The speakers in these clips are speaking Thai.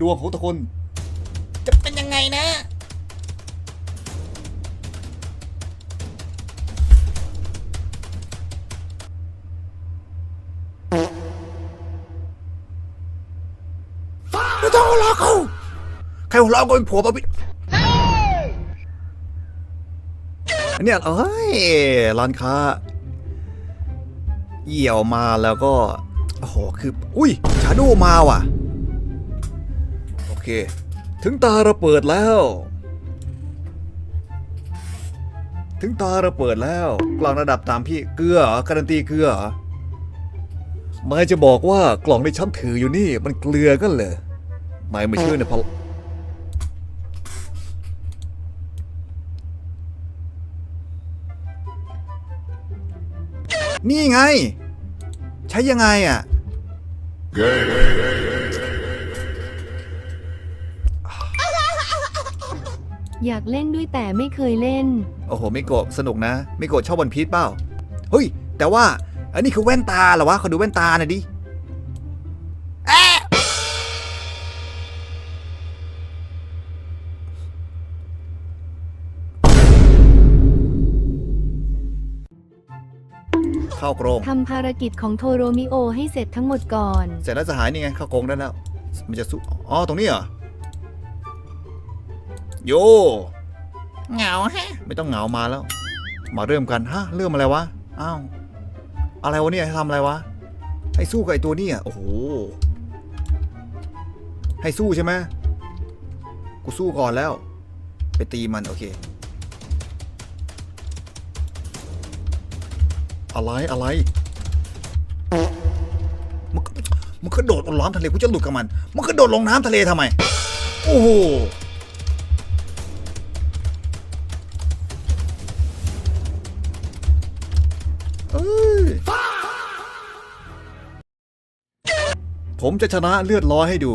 ดวงของทุกคนจะเป็นยังไงนะไม่ต้องหัวเราะเขาใครหัวเราะก็เป็นผัวปะพี่อันเนี้ยเอ้ยร้านค้าเหี่ยวมาแล้วก็ โอ้โห คือ อุ้ยชาโดมาว่ะโอ เค ถึงตาเราเปิดแล้ว ถึงตาเราเปิดแล้ว กล่องระดับตามพี่เกลือเหรอการันตีเกลือหรอไม่จะบอกว่ากล่องที่ฉันถืออยู่นี่ มันเกลือกันเลยไม่ไม่เชื่อเนี่ยพอนี่ไง ใช้ยังไงอะ อยากเล่นด้วยแต่ไม่เคยเล่น โอ้โหมิโกะสนุกนะมิโกะชอบวันพีชเปล่าเฮ้ย แต่ว่า อันนี้คือแว่นตาเหรอวะขอดูแว่นตาหน่อยดิแอะเข้ากรงทำภารกิจของโทโรมิโอให้เสร็จทั้งหมดก่อน เสร็จแล้วจะหายนี่ไงเข้ากรงได้แล้ว มันจะสู้อ๋อตรงนี้เหรอ โยเหงาฮะ ไม่ต้องเหงามาแล้ว มาเริ่มกันฮะเริ่มอะไรวะอ้าวอะไรวะเนี่ยให้ทำอะไรวะ ให้สู้กับไอตัวเนี้โอ้โหให้สู้ใช่ไหมกูสู้ก่อนแล้ว ไปตีมันโอเค อะไรอะไรมันมันกระโดดลงน้ำทะเลกูจะหลุดกับมัน มันกระโดดลงน้ำทะเลทำไม โอ้โห ผมจะชนะเลือดร้อยให้ดู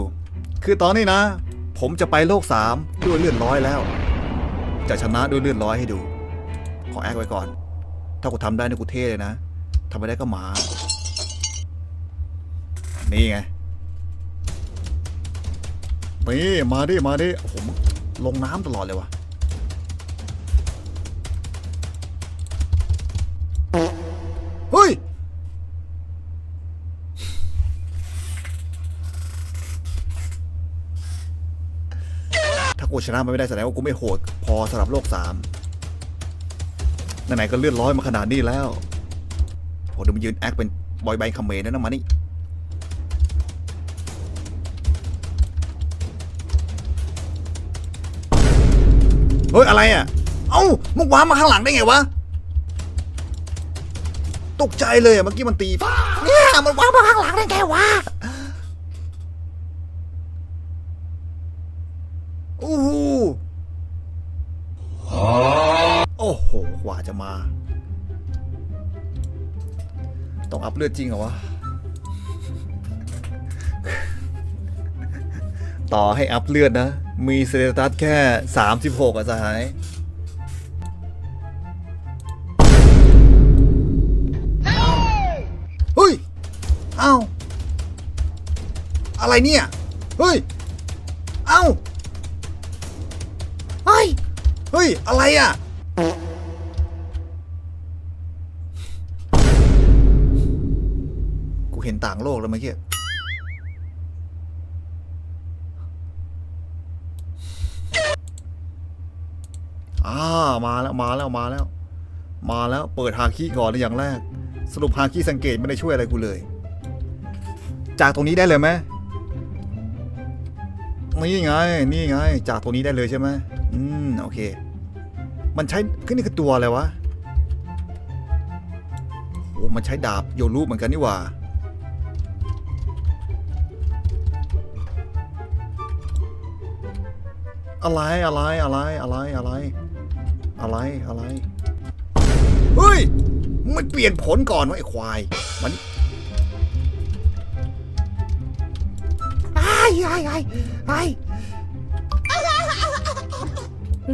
คือตอนนี้นะ ผมจะไปโลกสามด้วยเลือดร้อยแล้ว จะชนะด้วยเลือดร้อยให้ดู ขอแอคไว้ก่อน ถ้ากูทำได้นี่กูเท่เลยนะทำไม่ได้ก็หมา นี่ไง นี่ มาดิ มาดิโอ้โหมึงลงน้ำตลอดเลยวะ กูชนะมันไม่ได้แสดงว่ากูไม่โหดพอสำหรับโลกสามไหนๆก็เลื่อนร้อยมาขนาดนี้แล้วโหดี๋ยวมันยืนแอคเป็นบอยใบคำเมนนะมานี่เฮ้ย อะไรอะ เอ้ามึงว้ามาข้างหลังได้ไงวะ ตกใจเลยอะเมื่อกี้มันตีเนี่ยมันว้ามาข้างหลังได้ไงวะ โอ้โหโอ้โห กว่าจะมา ต้องอัพเลือดจริงเหรอวะ ต่อให้อัพเลือดนะ มีสเตตัสแค่ 36อะสหายเฮ้ยเอ้าอะไรเนี่ย เฮ้ยเอ้าเฮ้ย เฮ้ย อะไรอะ เห็นต่างโลกแล้วเมื่อกี้อ่ามาแล้วมาแล้วมาแล้ว มาแล้วเปิดฮาคิก่อนเลยอย่างแรก สรุปฮาคิสังเกตไม่ได้ช่วยอะไรกูเลย จากตรงนี้ได้เลยไหมนี่ไงนี่ไง จากตรงนี้ได้เลยใช่ไหมอืมโอเค มันใช้ขึ้นนี่คือตัวอะไรวะโอ้มันใช้ดาบโยนรูปเหมือนกันนี่หว่า อะไรอะไรอะไรอะไรอะไร อะไรอะไร เฮ้ยมึงไม่เปลี่ยนผลก่อนวะไอ้ควายมันนี่ไอ้ไอ้ไอ้ไอ้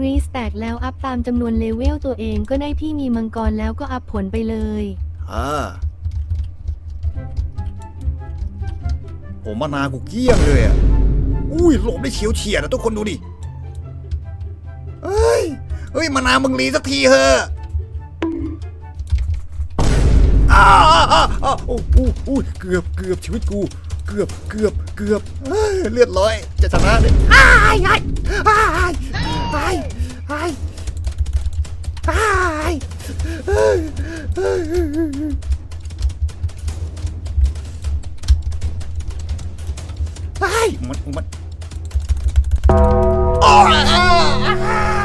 รีสแต็กแล้วอัพตามจำนวนเลเวลตัวเองก็ได้พี่มีมังกรแล้วก็อัพผลไปเลยอ่าผมมานากูเกลี้ยงเลยอะ อุ้ยยหลบได้เฉียวเฉียดนะทุกคนดูดิเฮ้ย เฮ้ยมานามึงรีสักทีเถอะอ้าวอ้าวอ้าโอ้โหโอ้ยเกือบเกือบชีวิตกู เกือบเกือบเกือบเลือดร้อย จะชนะเนี่ยอ้ายอ้ายอ้ายอ้ายอ้ายอ้ายอ้ยเอ้ยเอ้ยเอ้ยเฮ้ยมันมันอ้ยอ้าว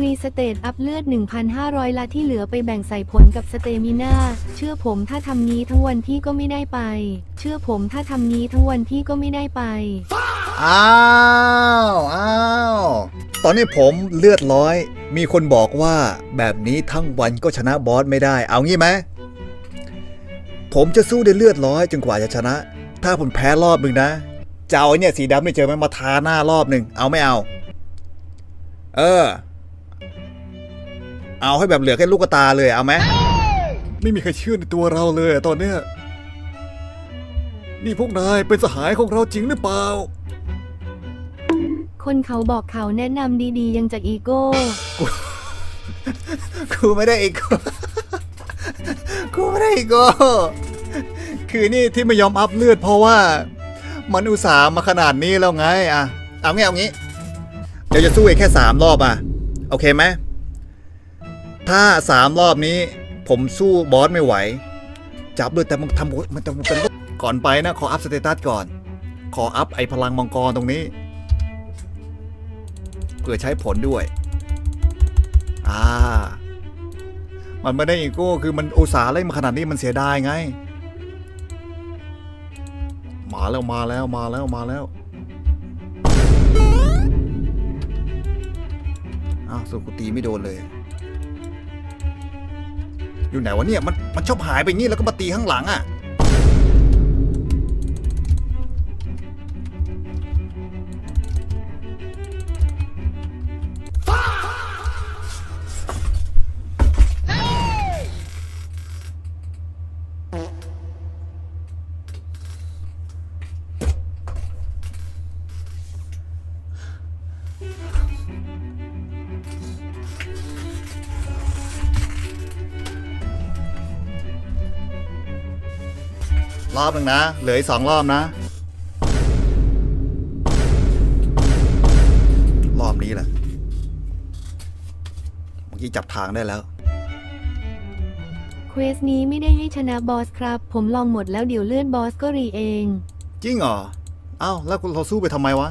รีสเตตอัพเลือด 1,500 ละที่เหลือไปแบ่งใส่ผลกับสเตมิน่า เชื่อผมถ้าทำนี้ทั้งวันพี่ก็ไม่ได้ไป เชื่อผมถ้าทำนี้ทั้งวันพี่ก็ไม่ได้ไป อ้าวอ้าวตอนนี้ผมเลือดร้อย มีคนบอกว่าแบบนี้ทั้งวันก็ชนะบอสไม่ได้ เอางี้ไหม ผมจะสู้ด้วยเลือดร้อยจนกว่าจะชนะ ถ้าผมแพ้รอบหนึ่งนะ จะเอาไอ้เนี่ยสีดำนี่เจอไหมมาทาหน้ารอบหนึ่ง เอาไม่เอา เออ เอาให้แบบเหลือแค่ลูกตาเลยเอาไหมไม่มีใครเชื่อในตัวเราเลยอะตอนเนี้ยนี่พวกนายเป็นสหายของเราจริงหรือเปล่า คนเขาบอกเขาแนะนำดีๆ ยังจากอีโก้กูไม่ได้อีกกูไม่ได้อีกโก้คือนี่ที่ไม่ยอมอัพเลือดเพราะว่า มันอุตส่าห์มาขนาดนี้แล้วไงอะเอางี้เอางี้ เดี๋ยวจะสู้อีกแค่สามรอบอะ โอเคไหม ถ้าสามรอบนี้ ผมสู้บอสไม่ไหว จับด้วยแต่มันทำมันจะมันเป็นก่อนไปนะ ขออัพสเตตัสก่อน ขออัพไอพลังมังกรตรงนี้เพื่อใช้ผลด้วย อ่า มันไม่ได้อีโก้คือมันอุตสาห์เล่นมาขนาดนี้มันเสียดายไง มาแล้วมาแล้วมาแล้วมาแล้วอ้าวสุกูตีไม่โดนเลย อยู่ไหนวะเนี่ยมันมันชอบหายไปงงี้แล้วก็มาตีข้างหลังอะ รอบหนึ่งนะ เหลืออีกสองรอบนะ รอบนี้แหละ เมื่อกี้จับทางได้แล้ว เควสนี้ไม่ได้ให้ชนะบอสครับ ผมลองหมดแล้วเดี๋ยวเลื่อนบอสก็รีเอง จริงเหรอเอ้าแล้วเราสู้ไปทำไมวะ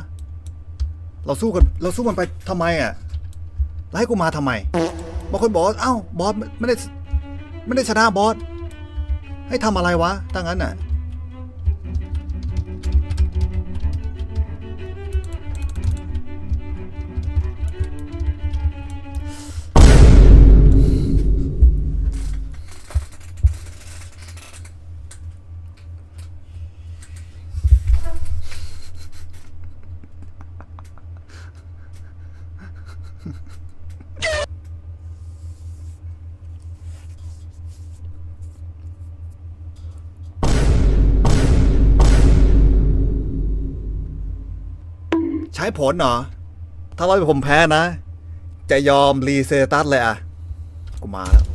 เราสู้กันเราสู้มันไปทำไมอะแล้วให้กูมาทำไมบางคนบอกว่าเอ้าบอสไม่ไม่ได้ไม่ได้ชนะบอสให้ทำอะไรวะตั้งนั้นน่ะ ใช้ผลเหรอ ถ้าร้อยผมแพ้นะ จะยอมรีเซตัสเลยอะ กูมาแล้ว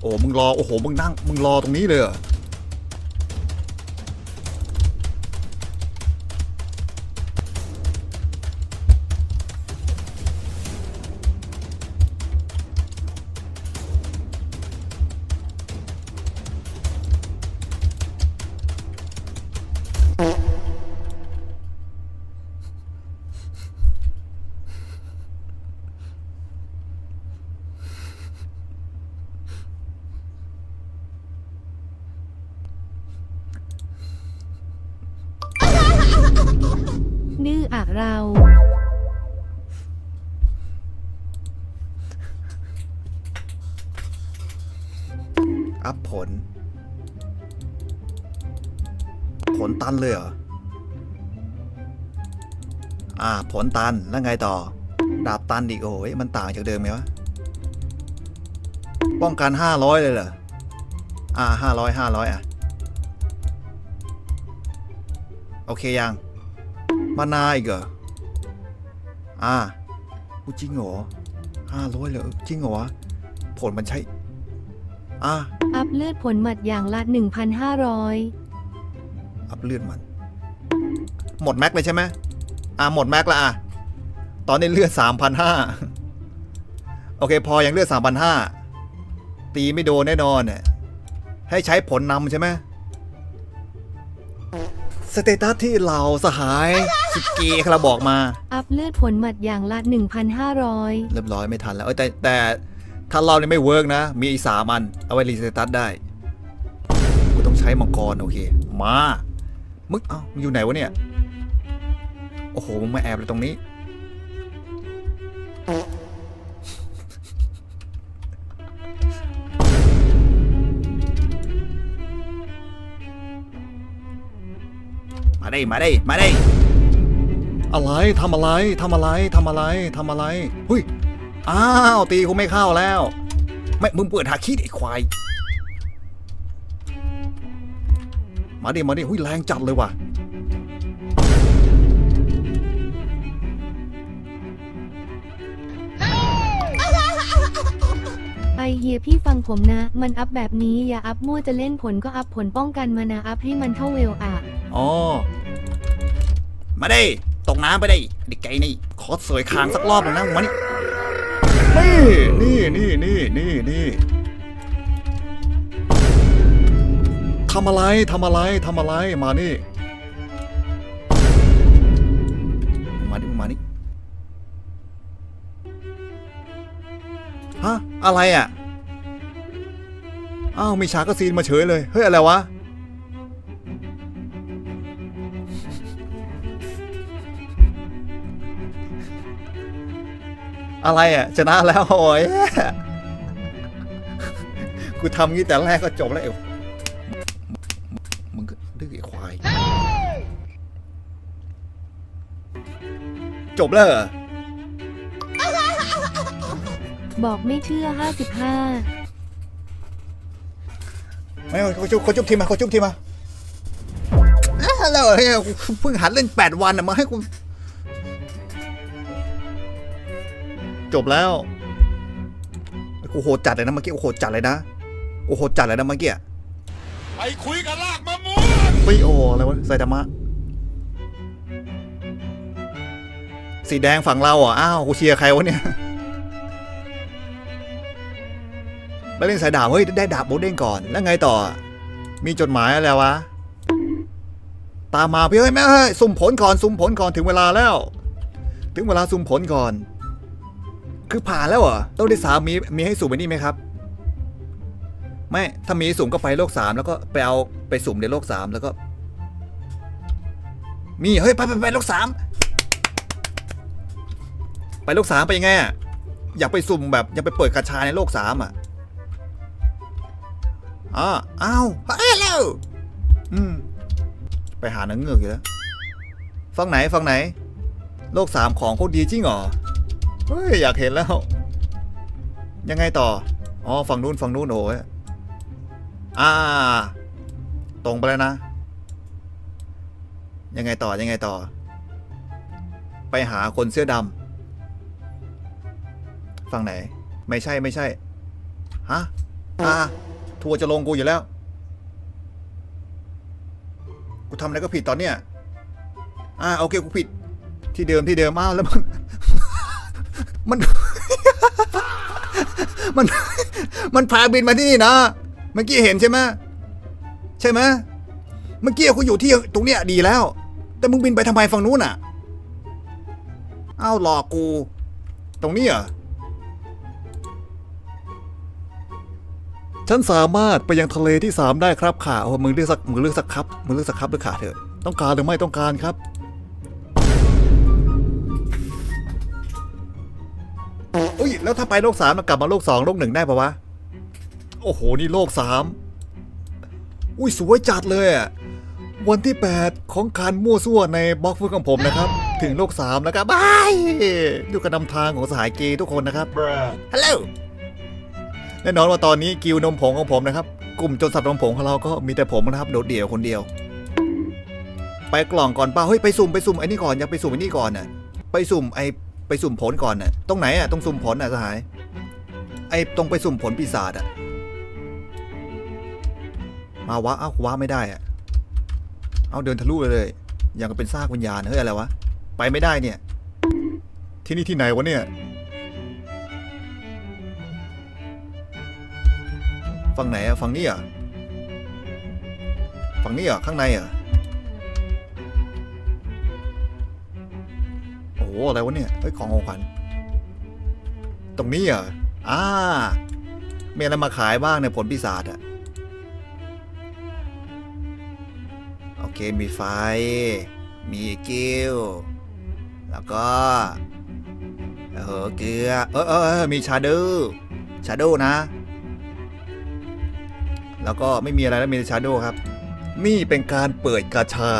โอ้ มึงรอ โอ้โห มึงนั่ง มึงรอตรงนี้เลยเหรอ ดื้ออะเรา อัพผล ผลตันเลยเหรอ อ่า ผลตัน แล้วไงต่อ ดาบตันอีกโอ้ยมันต่างจากเดิมไหมวะ ป้องกันห้าร้อยเลยเหรอ อ่าห้าร้อยห้าร้อยอะ โอเคยัง มานาอีกเหรอ อ่าอุ๊ยจริงเหรอห้าร้อยเลยจริงเหรอวะผลมันใช่ อ่าอัพเลือดผลหมัดอย่างละ 1,500 อัพเลือดมัน หมดแม็กเลยใช่ไหมอ่าหมดแม็กละอะ ตอนนี้เลือดสามพันห้าโอเค พอยังเลือดสามพันห้าตีไม่โดนแน่นอนเนี่ยให้ใช้ผลนำใช่ไหม สเตตัสที่เราสหายสิเกครับบอกมา อัพเลือดผลหมัดอย่างละ 1,500 เรียบร้อยไม่ทันแล้วเอ้ยแต่แต่ถ้าเราเนี่ยไม่เวิร์กนะ มีอีกสามอัน เอาไว้รีสเตตัสได้กูต้องใช้มังกร โอเค มามึงเอ้ามึงอยู่ไหนวะเนี่ย โอ้โห มึงมาแอบเลยตรงนี้ ได้มาได้มาได้อะไรทำอะไรทำอะไรทำอะไรทำอะไรหุยอ้าวตีกูไม่เข้าแล้ว ไม่มึงเปิดหาคิดไอ้ควายมาดิมาดิหุยแรงจัดเลยว่ะไอเฮียพี่ฟังผมนะ มันอัพแบบนี้อย่าอัพมั่วจะเล่นผลก็อัพผลป้องกันมานะอัพให้มันเท่าเวลอะอ๋อ มาดิตกน้ำไปได้เด็กไก่นี่ขอสวยคางสักรอบหน่อยนะมานี่นี่นี่นี่นี่นี่ทำอะไรทำอะไรทำอะไรมานี่ มาดิมานี่ฮะอะไรอะอ้าวมีฉากกระซีนมาเฉยเลย เฮ้ย อะไรวะ อะไรอะชนะแล้วโอ้ยกูทำงี้แต่แรกก็จบแล้วเอวมึงก็ดื้อไอ้ควาย จบแล้วเหรอบอกไม่เชื่อ 55 ไม่เอาเขาจุบเขาจุบทีมาเขาจุบทีมาเอ้าแล้วเฮ้ยกูเพิ่งหัดเล่นแปดวันอะมาให้กู จบแล้วกูโหดจัดเลยนะเมื่อกี้กูโหดจัดเลยนะกูโหจัดเลยนะเมื่อกี้ไปคุยกับลากมะม่วงไม่โออะไรวะไซตามะสีแดงฝั่งเราอะอ้าวกูเชียร์ใครวะเนี่ยแล้วเล่นสายดาบเฮ้ยได้ดาบโบเด้งก่อนแล้วไงต่อ มีจดหมายอะไรวะตามมาพี่เฮ้ยแม่เฮ้ยสุ่มผลก่อนสุ่มผลก่อนถึงเวลาแล้ว ถึงเวลาสุ่มผลก่อน คือผ่านแล้วเหรอต้องได้สามมีมีให้สุ่มไปนี่ไหมครับ ไม่ถ้ามีสุ่มก็ไปโลกสามแล้วก็ไปเอาไปสุ่มในโลกสามแล้วก็ มีเฮ้ยไปไปไปโลกสามไปโลกสามไปยังไงอะอยากไปสุ่มแบบอยากไปเปิดกระชาในโลกสามอะอ้าอ้าวเฮ้ยเร็วอืมไปหาหนังเงือกอยู่แล้วฟังไหนฟังไหน โลกสามของโคตรดีจริงเหรอ เฮ้ยอยากเห็นแล้ว ยังไงต่อ อ๋อฝั่งนู้นฝั่งนู้นโอ้ยอ่า ตรงไปแล้วนะ ยังไงต่อยังไงต่อ ไปหาคนเสื้อดำฝั่งไหน ไม่ใช่ไม่ใช่ฮะอ่าทัวจะลงกูอยู่แล้ว กูทำอะไรก็ผิดตอนเนี้ยอ่าโอเคกูผิดที่เดิมที่เดิมอ้าวแล้วมัน มัน มัน มันพาบินมาที่นี่นะ เมื่อกี้เห็นใช่ไหมใช่ไหมเมื่อกี้กูอยู่ที่ตรงเนี้ยดีแล้ว แต่มึงบินไปทำไมฝั่งนู้นอะอ้าวหลอกกู ตรงนี้เหรอฉันสามารถไปยังทะเลที่สามได้ครับข่าโอ้มึงเลือกสักมึงเลือกสักครับมึงเลือกสักครับหรือขาเถอะ ต้องการหรือไม่ต้องการครับ ยแล้วถ้าไปโลกสามแล้วกลับมาโลกสองโลกหนึ่งได้ปะวะ โอ้โห นี่โลกสามอุ้ยสวยจัดเลยอะวันที่ 8 ของการมั่วซั่วในบล็อกฟุตของผมนะครับ ถึงโลกสามแล้วครับบายดูการนำทางของสหายเกย์ทุกคนนะครับฮัลโหลแน่นอนว่าตอนนี้กิวนมผงของผมนะครับ กลุ่มโจนสัตว์นมผงของเราก็มีแต่ผมนะครับโดดเดี่ยวคนเดียว ไปกล่องก่อนป้าเฮ้ยไปสุ่มไปสุ่มไอ้นี่ก่อนอยากไปสุ่มไอ้นี่ก่อนน่ะไปสุ่มไอ้ ไปสุ่มผลก่อนน่ะตรงไหนอะตรงสุ่มผลน่ะสหาย ไอ้ตรงไปสุ่มผลปีศาจอะ มาวะเอ้าวะไม่ได้อะ เอาเดินทะลุเลยเลยอย่างกับเป็นซากวิญญาณเฮ้ยอะไรวะ ไปไม่ได้เนี่ย ที่นี่ที่ไหนวะเนี่ย ฝั่งไหนอะฝั่งนี้เหรอะฝั่งนี้เหรอข้างในเหรอโหอะไรวะเนี่ยเฮ้ยของของขวัญตรงนี้เหรออ่ามีอะไรมาขายบ้างเนี่ยผลปีศาจอะโอเคมีไฟ มีกิ้ว แล้วก็ เออเกลือ เออเออมีชาโดชาโดนะ แล้วก็ไม่มีอะไรแล้วมีชาโดครับ นี่เป็นการเปิดกาชา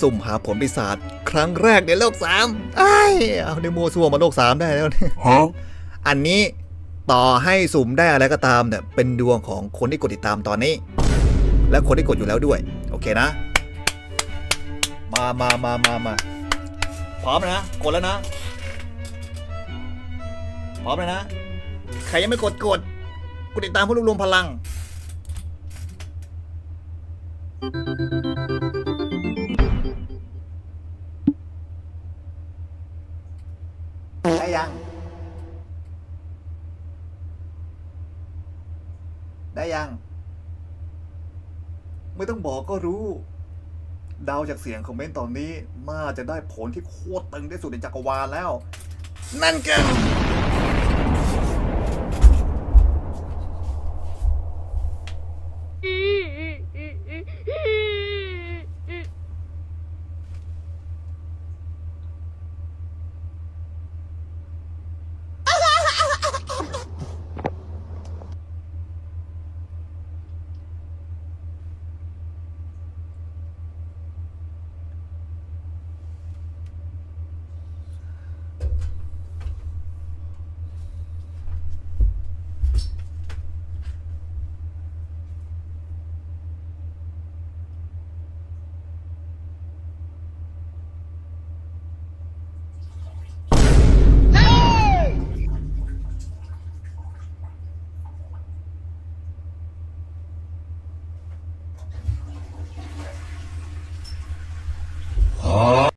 สุ่มหาผลปีศาจครั้งแรกในโลกสามไอ้ายเอาในมัวซัวมาโลกสามได้แล้วเนี่ยอันนี้ต่อให้สุ่มได้อะไรก็ตามเนี่ยเป็นดวงของคนที่กดติดตามตอนนี้ และคนที่กดอยู่แล้วด้วย โอเคนะ มามามามามาพร้อมนะ กดแล้วนะ พร้อมแล้วนะ ใครยังไม่กดกดกดติดตามเพื่อรวบรวมพลัง ได้ยังได้ยัง ไม่ต้องบอกก็รู้ เดาจากเสียงคอมเมนต์ตอนนี้น่าจะได้ผลที่โคตรตึงที่สุดในจักรวาลแล้ว นั่นก็